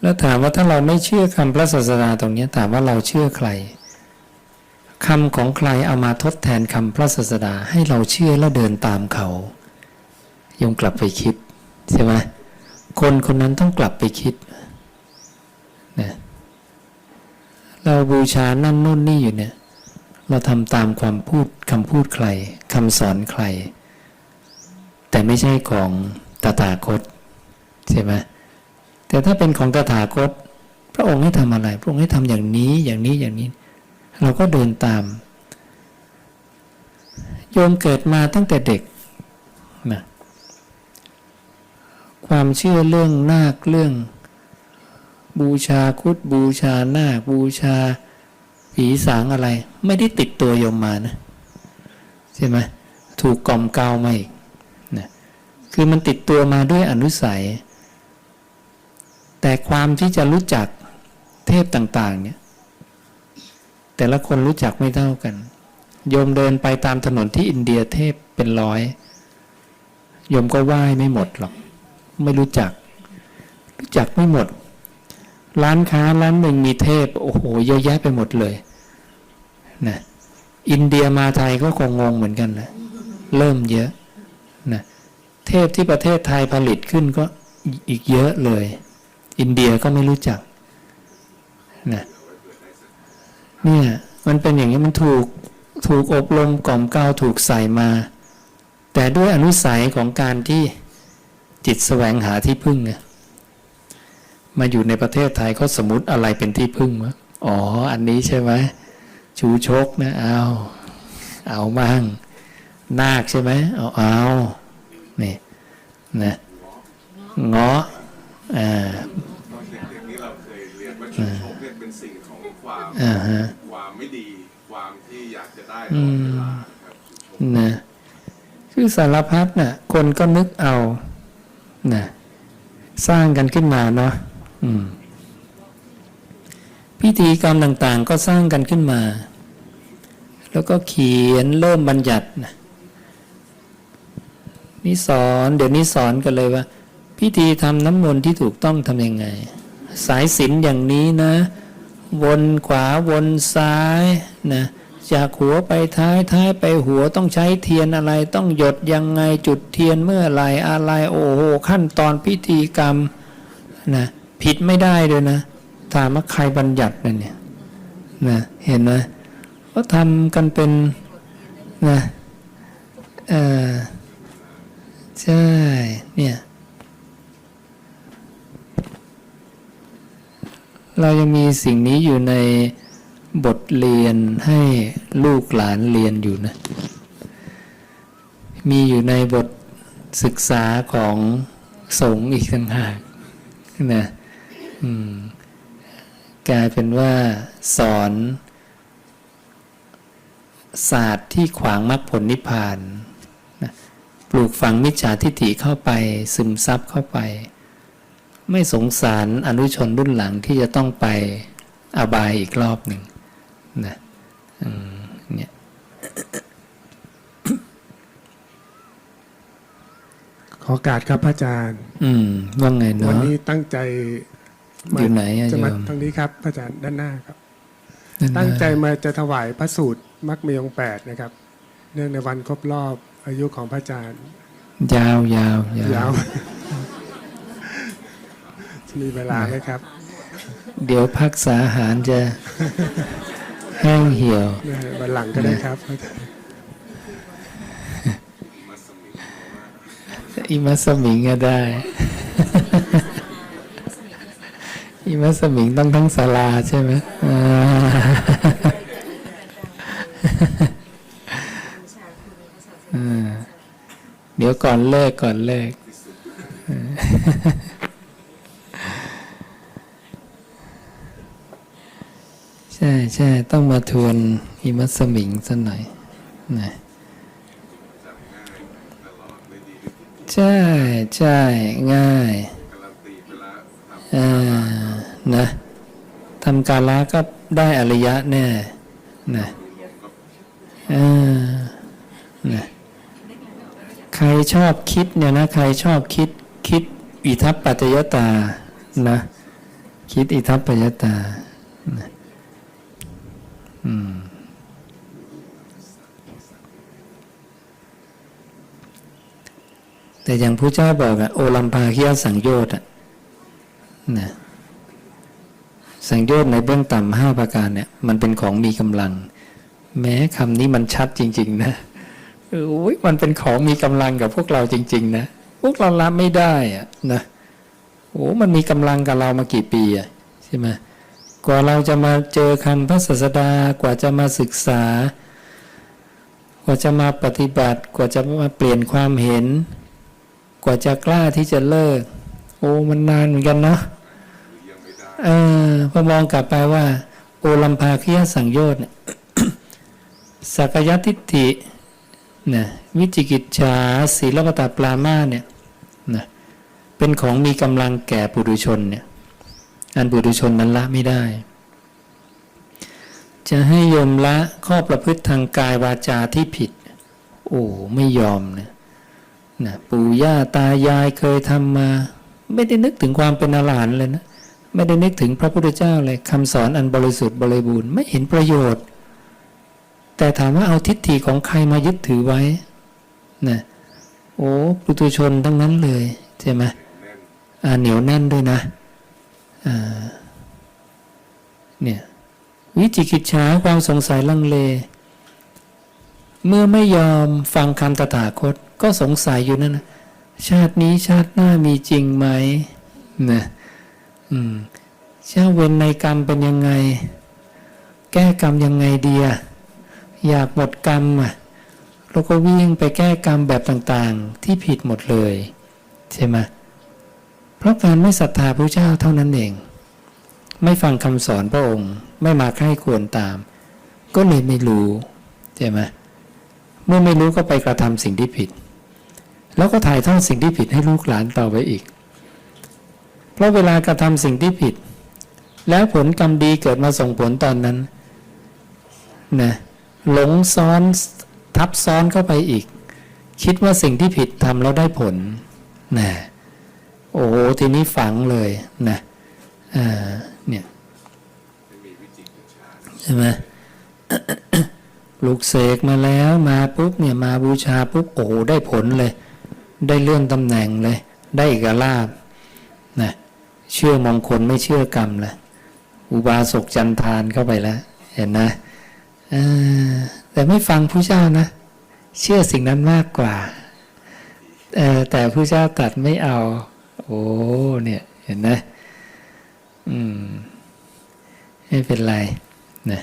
แล้วถามว่าถ้าเราไม่เชื่อคำพระศาสดาตรงนี้ถามว่าเราเชื่อใครคำของใครเอามาทดแทนคำพระศาสดาให้เราเชื่อแล้วเดินตามเขายงกลับไปคิดใช่ไหมคนคนนั้นต้องกลับไปคิดนะเราบูชานั่นนู่นนี่อยู่เนี่ย เราทำตามความพูดคำพูดใครคำสอนใคร แต่ไม่ใช่ของตถาคตใช่ไหม แต่ถ้าเป็นของตถาคต พระองค์ให้ทำอะไร พระองค์ให้ทำอย่างนี้อย่างนี้อย่างนี้ เราก็เดินตาม โยมเกิดมาตั้งแต่เด็กนะความเชื่อเรื่องนาคเรื่อง บูชาคุดบูชานาคบูชาผีสางอะไร ไม่ได้ติดตัวโยมมานะใช่ไหมถูกกล่อมเกลามาอีกนะคือมันติดตัวมาด้วยอนุสัย แต่ความที่จะรู้จักเทพต่างๆเนี่ยแต่ละคนรู้จักไม่เท่ากัน โยมเดินไปตามถนนที่อินเดียเทพเป็นร้อย โยมก็ไหว้ไม่หมดหรอก ไม่รู้จัก รู้จักไม่หมด ร้านค้าร้านหนึ่งมีเทพ โอ้โห เยอะแยะไปหมดเลยนะอินเดียมาไทยก็คงงงเหมือนกันนะเริ่มเยอะนะเทพที่ประเทศไทยผลิตขึ้นก็อีกเยอะเลย อินเดียก็ไม่รู้จักนะเนี่ยมันเป็นอย่างนี้มันถูกถูกอบรมกล่อมเกลาถูกใส่มา แต่ด้วยอนุสัยของการที่จิตแสวงหาที่พึ่งไงมาอยู่ในประเทศไทยเขาสมมติอะไรเป็นที่พึ่งวะอ๋อ อันนี้ใช่ไหมชูชกนะเอาเอามั่งนาคใช่ไหมเอาเอานี่นะเงาะ อ่าตอนเด็กๆนี่เราเคยเรียกว่าชมชกเนี่ยเป็นสิ่งของความอ่าฮะความไม่ดีความที่อยากจะได้ตลอดเวลาครับชุมชกนะคือสารพัดน่ะคนก็นึกเอานะสร้างกันขึ้นมาเนาะพิธีกรรมต่างๆ ก็สร้างกันขึ้นมา แล้วก็เขียนเริ่มบัญญัตินะนี่สอนเดี๋ยวนี้สอนกันเลยว่า พิธีทำน้ำมนต์ที่ถูกต้องทำยังไง สายสิญจนอย่างนี้นะ วนขวาวนซ้ายนะจากหัวไปท้ายท้ายไปหัวต้องใช้เทียนอะไรต้องหยดยังไงจุดเทียนเมื่อไหรอะไรโอ้โหขั้นตอนพิธีกรรมนะผิดไม่ได้เลยนะถามว่าใครบัญญัตินะเนี่ยนะเห็นไหมก็ทำกันเป็นนะเออใช่เนี่ย เรายังมีสิ่งนี้อยู่ในบทเรียนให้ลูกหลานเรียนอยู่นะ มีอยู่ในบทศึกษาของสงฆ์อีกต่างหากนะกลายเป็นว่าสอนศาสตร์ที่ขวางมรรคผลนิพพานนะปลูกฝังมิจฉาทิฏฐิเข้าไป ซึมซับเข้าไป ไม่สงสารอนุชนรุ่นหลังที่จะต้องไปอบายอีกรอบหนึ่งนะอืมเนี่ยขอโอกาสครับพระอาจารย์ อืมว่าไงวันเนาะนี้ตั้งใจอยู่ไหนอะจะมาโยมทางนี้ครับพระอาจารย์ด้านหน้าครับนั่นนะตั้งใจมาจะถวายพระสูตรมักมีองค์แปดนะครับ เนื่องในวันครบรอบอายุของพระอาจารย์ ยาวยาวยาวยาว มีเวลาไหมครับ เดี๋ยวพักษาอาหารจะแห้งเหี่ยวนะฮะวันหลังก็ได้ครับพระอาจารย์อิมัสมิงก็ได้อิมัสมิงต้องทั้งศาลาใช่ไหมอ่าอ่าเดี๋ยวก่อนเลิกก่อนเลิกใช่ใช่ต้องมาทวนอิมัสมิงสักหน่อยนะใช่ใช่ง่ายอ่านะทำการละก็ได้อริยะแน่นะอ่านะใครชอบคิดเนี่ยนะ ใครชอบคิดคิดอิทัปปัจจยตานะ คิดอิทัปปัจจตานะ แต่อย่างพระเจ้าบอกอะโอลัมพาคิยสังโยชน์อะนะสังโยชน์ในเบื้องต่ำห้าประการเนี่ย มันเป็นของมีกำลัง แม้คำนี้มันชัดจริง ๆ นะเออโอ้ยมันเป็นของมีกำลังกับพวกเราจริง ๆ นะพวกเรารับไม่ได้อะนะโอ้มันมีกำลังกับเรามากี่ปีอะใช่ไหมกว่าเราจะมาเจอคำพระศาสดากว่าจะมาศึกษา กว่าจะมาปฏิบัติ กว่าจะมาเปลี่ยนความเห็น กว่าจะกล้าที่จะเลิก โอ้มันนานเหมือนกันเนาะเออพอมองกลับไปว่า โอลัมพาคิยสังโยชน์เนี่ยสักยทิฏฐินะวิจิกิจฉาศีลปตาปรามาเนี่ยนะเป็นของมีกำลังแก่ปุถุชนเนี่ยอันปุถุชนนั้นละไม่ได้ จะให้ยมละข้อประพฤติทางกายวาจาที่ผิด โอ้ไม่ยอมเนี่ย นะปู่ย่าตายายเคยทำมา ไม่ได้นึกถึงความเป็นอรหันต์เลยนะ ไม่ได้นึกถึงพระพุทธเจ้าเลยคำสอนอันบริสุทธิ์บริบูรณ์ไม่เห็นประโยชน์ แต่ถามว่าเอาทิฏฐิของใครมายึดถือไว้นะโอ้ปุถุชนทั้งนั้นเลยใช่ไหมอ่าเหนียวแน่นด้วยนะเนี่ยวิจิกิจฉาความสงสัยลังเล เมื่อไม่ยอมฟังคำตถาคต ก็สงสัยอยู่นั่นนะชาตินี้ชาติหน้ามีจริงไหมนะอืมเจ้าเวรในกรรมเป็นยังไง แก้กรรมยังไงดีอะอยากหมดกรรมอะเราก็วิ่งไปแก้กรรมแบบต่างๆ ที่ผิดหมดเลยใช่ไหมเพราะการไม่ศรัทธาพระเจ้าเท่านั้นเอง ไม่ฟังคำสอนพระองค์ ไม่มาใคร่ควรตาม ก็เลยไม่รู้ใช่ไหมเมื่อไม่รู้ก็ไปกระทำสิ่งที่ผิด แล้วก็ถ่ายทอดสิ่งที่ผิดให้ลูกหลานต่อไปอีก เพราะเวลากระทำสิ่งที่ผิด แล้วผลกรรมดีเกิดมาส่งผลตอนนั้นนะหลงซ้อนทับซ้อนเข้าไปอีก คิดว่าสิ่งที่ผิดทำแล้วได้ผลนะโอ้ทีนี้ฝังเลยนะอ่าเนี่ยใช่ไหมปลูกเสกมาแล้วมาปุ๊บเนี่ยมาบูชาปุ๊บโอ้ได้ผลเลย ได้เลื่อนตำแหน่งเลย ได้เอกลาบนะเชื่อมงคลไม่เชื่อกรรมเลยอุบาสกจันทานเข้าไปแล้ว เห็นนะเออแต่ไม่ฟังผู้เจ้านะ เชื่อสิ่งนั้นมากกว่าเออแต่ผู้เจ้าตัดไม่เอา โอ้เนี่ยเห็นนะ อืม ไม่เป็นไรนะ